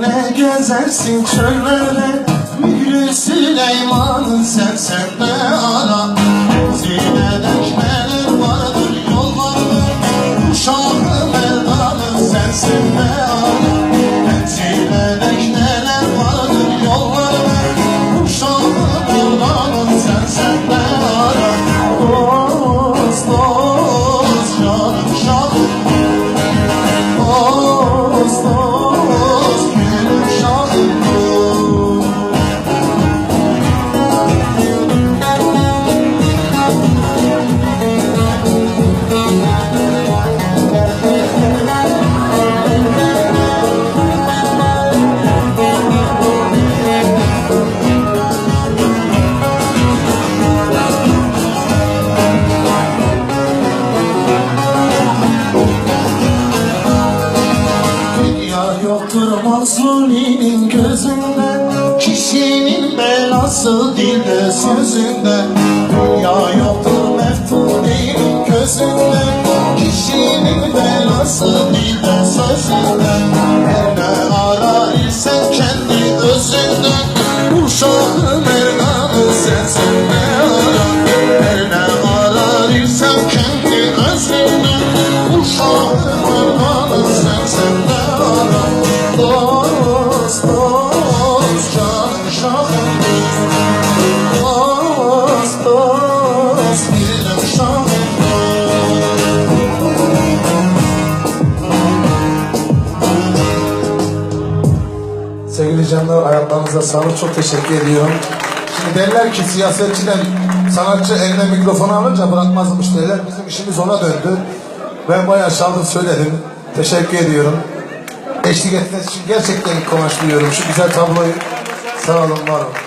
gidersin çöllere Mührü Süleyman'ın sen sende ara Zinedek neler vardır yollarda Uşağım Mevla'nın sen sende ara mazluminin gözünde Kişinin belası dilde sözünde. Dünya yoktur meftuninin gözünde Kişinin belası dilde sözünde. Her ne arar isen kendi özünde Uşağı merdanı sen sende ara. Her ne arar isen kendi özünde Uşağı merdanı Sevgili canlar ayaklarınıza sağlık çok teşekkür ediyorum. Şimdi derler ki siyasetçiden sanatçı eline mikrofonu alınca bırakmazmış derler. Bizim işimiz ona döndü. Ben bayağı çaldım söyledim. Teşekkür ediyorum. Eşlik ettiğiniz için gerçekten kıvanç duyuyorum. Şu güzel tabloyu sağ olun var olun.